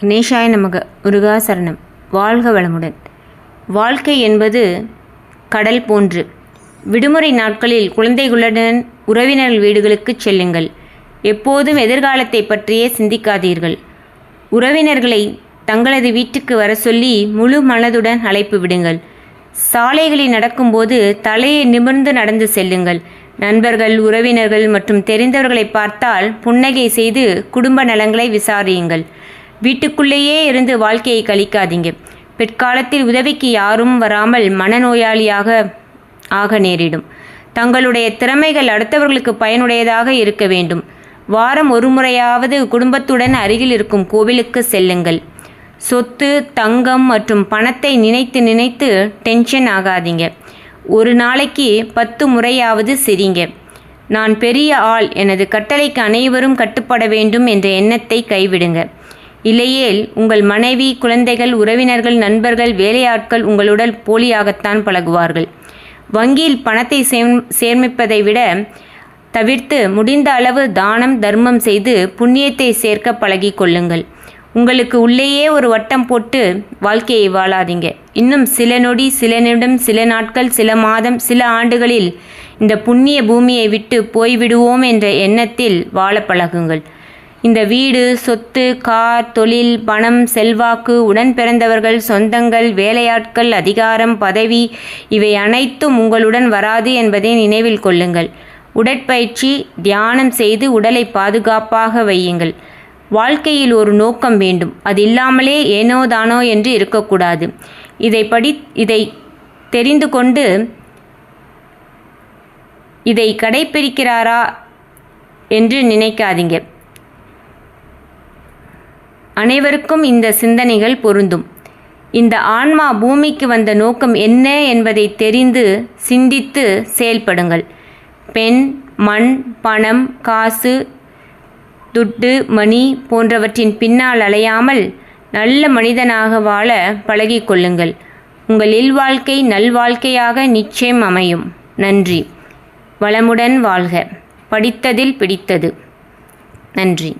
கணேஷாய நமக முருகாசரணம் வாழ்க வளமுடன். வாழ்க்கை என்பது கடல் போன்று. விடுமுறை நாட்களில் குழந்தைகளுடன் உறவினர்கள் வீடுகளுக்கு செல்லுங்கள். எப்போதும் எதிர்காலத்தை பற்றியே சிந்திக்காதீர்கள். உறவினர்களை தங்களது வீட்டுக்கு வர சொல்லி முழு மனதுடன் அழைப்பு விடுங்கள். சாலைகளில் நடக்கும்போது தலையை நிமிர்ந்து நடந்து செல்லுங்கள். நண்பர்கள் உறவினர்கள் மற்றும் தெரிந்தவர்களை பார்த்தால் புன்னகை செய்து குடும்ப நலங்களை விசாரியுங்கள். வீட்டுக்குள்ளேயே இருந்து வாழ்க்கையை கழிக்காதீங்க. பிற்காலத்தில் உதவிக்கு யாரும் வராமல் மனநோயாளியாக ஆக நேரிடும். தங்களுடைய திறமைகள் அடுத்தவர்களுக்கு பயனுடையதாக இருக்க வேண்டும். வாரம் ஒரு முறையாவது குடும்பத்துடன் அருகில் இருக்கும் கோவிலுக்கு செல்லுங்கள். சொத்து தங்கம் மற்றும் பணத்தை நினைத்து நினைத்து டென்ஷன் ஆகாதீங்க. ஒரு நாளைக்கு பத்து முறையாவது சிரிங்க. நான் பெரிய ஆள் எனது கட்டளைக்கு அனைவரும் கட்டுப்பட வேண்டும் என்ற எண்ணத்தை கைவிடுங்க. இல்லையேல் உங்கள் மனைவி குழந்தைகள் உறவினர்கள் நண்பர்கள் வேலையாட்கள் உங்களுடன் போலியாகத்தான் பழகுவார்கள். வங்கியில் பணத்தை சேம் சேமிப்பதை விட தவிர்த்து முடிந்த அளவு தானம் தர்மம் செய்து புண்ணியத்தை சேர்க்க பழகி கொள்ளுங்கள். உங்களுக்கு உள்ளேயே ஒரு வட்டம் போட்டு வாழ்க்கையை வாழாதீங்க. இன்னும் சில நொடி சில நிமிடம் சில நாட்கள் சில மாதம் சில ஆண்டுகளில் இந்த புண்ணிய பூமியை விட்டு போய்விடுவோம் என்ற எண்ணத்தில் வாழ பழகுங்கள். இந்த வீடு சொத்து கார் தொழில் பணம் செல்வாக்கு உடன் பிறந்தவர்கள் சொந்தங்கள் வேலையாட்கள் அதிகாரம் பதவி இவை அனைத்தும் உங்களுடன் வராது என்பதை நினைவில் கொள்ளுங்கள். உடற்பயிற்சி தியானம் செய்து உடலை பாதுகாப்பாக வையுங்கள். வாழ்க்கையில் ஒரு நோக்கம் வேண்டும். அது இல்லாமலே ஏனோ தானோ என்று இருக்கக்கூடாது. இதை படி இதை தெரிந்து கொண்டு இதை கடைப்பிடிக்கிறாரா என்று நினைக்காதீங்க. அனைவருக்கும் இந்த சிந்தனைகள் பொருந்தும். இந்த ஆன்மா பூமிக்கு வந்த நோக்கம் என்ன என்பதை தெரிந்து சிந்தித்து செயல்படுங்கள். பெண் மண் பணம் காசு துட்டு மணி போன்றவற்றின் பின்னால் அலையாமல் நல்ல மனிதனாக வாழ பழகிக்கொள்ளுங்கள் உங்கள் இல்வாழ்க்கை நல்வாழ்க்கையாக நிச்சயம் அமையும். நன்றி. வளமுடன் வாழ்க. படித்ததில் பிடித்தது. நன்றி.